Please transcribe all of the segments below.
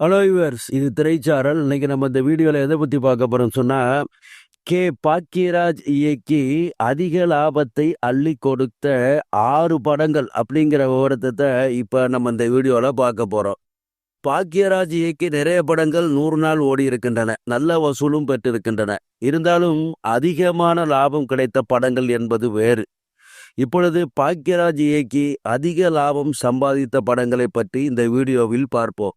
Hello viewers இது திரைச்சாரல். இன்னைக்கு நம்ம இந்த வீடியோவில் எதை பற்றி பார்க்க போகிறோம் சொன்னால் கே. பாக்கியராஜ் இயக்கி அதிக லாபத்தை அள்ளி கொடுத்த ஆறு படங்கள் அப்படிங்கிற விவரத்தை இப்போ நம்ம இந்த வீடியோவில் பார்க்க போகிறோம் பாக்கியராஜ் இயக்கி நிறைய படங்கள் நூறு நாள் ஓடி இருக்கின்றன. நல்ல வசூலும் பெற்றிருக்கின்றன. இருந்தாலும் அதிகமான லாபம் கிடைத்த படங்கள் என்பது வேறு. இப்பொழுது பாக்கியராஜ் இயக்கி அதிக லாபம் சம்பாதித்த படங்களை பற்றி இந்த வீடியோவில் பார்ப்போம்.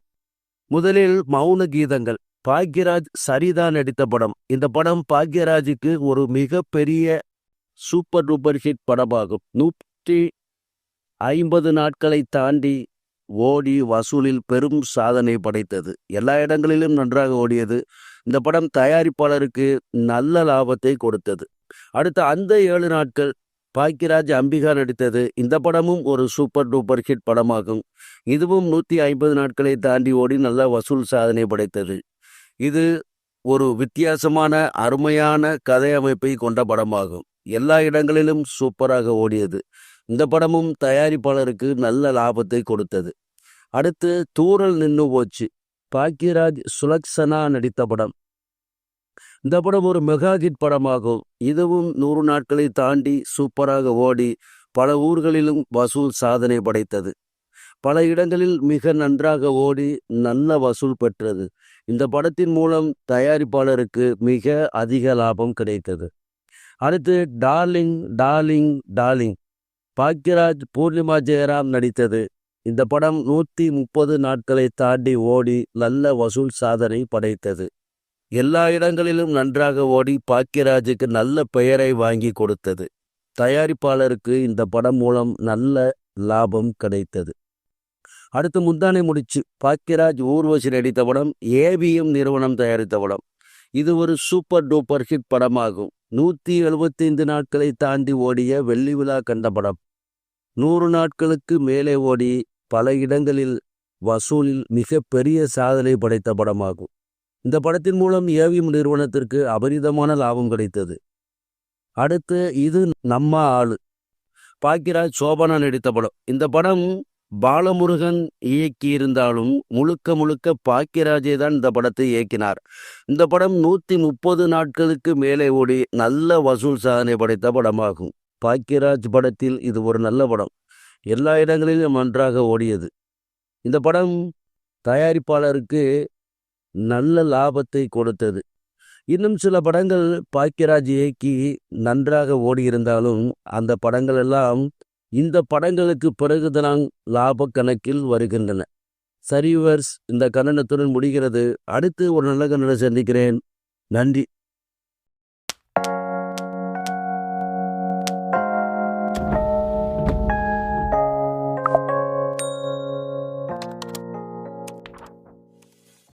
முதலில் மௌன கீதங்கள் பாக்யராஜ் சரிதா நடித்த படம். இந்த படம் பாக்யராஜுக்கு ஒரு மிகப்பெரிய சூப்பர் டூப்பர் ஹிட் படமாகும். நூற்றி ஐம்பது நாட்களை தாண்டி ஓடி வசூலில் பெரும் சாதனை படைத்தது. எல்லா இடங்களிலும் நன்றாக ஓடியது. இந்த படம் தயாரிப்பாளருக்கு நல்ல லாபத்தை கொடுத்தது. அடுத்த அந்த ஏழு நாட்கள் பாக்கியராஜ் அம்பிகா நடித்தது இந்த படமும் ஒரு சூப்பர் டூப்பர் ஹிட் படமாகும். இதுவும் நூற்றி ஐம்பது நாட்களை தாண்டி ஓடி நல்ல வசூல் சாதனை படைத்தது. இது ஒரு வித்தியாசமான அருமையான கதை அமைப்பை கொண்ட படமாகும். எல்லா இடங்களிலும் சூப்பராக ஓடியது. இந்த படமும் தயாரிப்பாளருக்கு நல்ல லாபத்தை கொடுத்தது. அடுத்து தூரல் நின்று போச்சு. பாக்கியராஜ் சுலக்ஷனா நடித்த படம். இந்த படம் ஒரு மெகா ஹிட் படமாகும். இதுவும் நூறு நாட்களை தாண்டி சூப்பராக ஓடி பல ஊர்களிலும் வசூல் சாதனை படைத்தது. பல இடங்களில் மிக நன்றாக ஓடி நல்ல வசூல் பெற்றது. இந்த படத்தின் மூலம் தயாரிப்பாளருக்கு மிக அதிக லாபம் கிடைத்தது. அடுத்து darling darling darling. Bhagyaraj Poornima Jayaram நடித்தது. இந்த படம் நூற்றி முப்பது நாட்களை தாண்டி ஓடி நல்ல வசூல் சாதனை படைத்தது. எல்லா இடங்களிலும் நன்றாக ஓடி பாக்கியராஜுக்கு நல்ல பெயரை வாங்கி கொடுத்தது. தயாரிப்பாளருக்கு இந்த படம் மூலம் நல்ல லாபம் கிடைத்தது. அடுத்து முந்தானை முடிச்சு பாக்கியராஜ் ஊர்வசி நடித்த படம் ஏவிஎம் நிறுவனம் தயாரித்த படம். இது ஒரு சூப்பர் டூப்பர் ஹிட் படமாகும். நூற்றி எழுபத்தைந்து நாட்களை தாண்டி ஓடிய வெள்ளி விழா கண்ட படம். நூறு நாட்களுக்கு மேலே ஓடி பல இடங்களில் வசூலில் மிக பெரிய சாதனை படைத்த படமாகும். இந்த படத்தின் மூலம் ஏவிஎம் நிறுவனத்திற்கு அபரிதமான லாபம் கிடைத்தது. அடுத்து இது நம்ம ஆளு. பாக்கியராஜ் சோபனா நடித்த படம். இந்த படம் பாலமுருகன் இயக்கியிருந்தாலும் முழுக்க முழுக்க பாக்கியராஜே தான் இந்த படத்தை இயக்கினார். இந்த படம் நூற்றி முப்பது நாட்களுக்கு மேலே ஓடி நல்ல வசூல் சாதனை படைத்த படமாகும். பாக்கியராஜ் படத்தில் இது ஒரு நல்ல படம். எல்லா இடங்களிலும் நன்றாக ஓடியது. இந்த படம் தயாரிப்பாளருக்கு நல்ல லாபத்தை கொடுத்தது. இன்னும் சில படங்கள் பாக்கியராஜ் இயக்கி நன்றாக ஓடியிருந்தாலும் அந்த படங்கள் எல்லாம் இந்த படங்களுக்கு பிறகுதான் லாப கணக்கில் வருகின்றன. சரிவர்ஸ் இந்த கண்டனத்துடன் முடிகிறது. அடுத்து ஒரு நல்ல கன்னடம் சந்திக்கிறேன். நன்றி.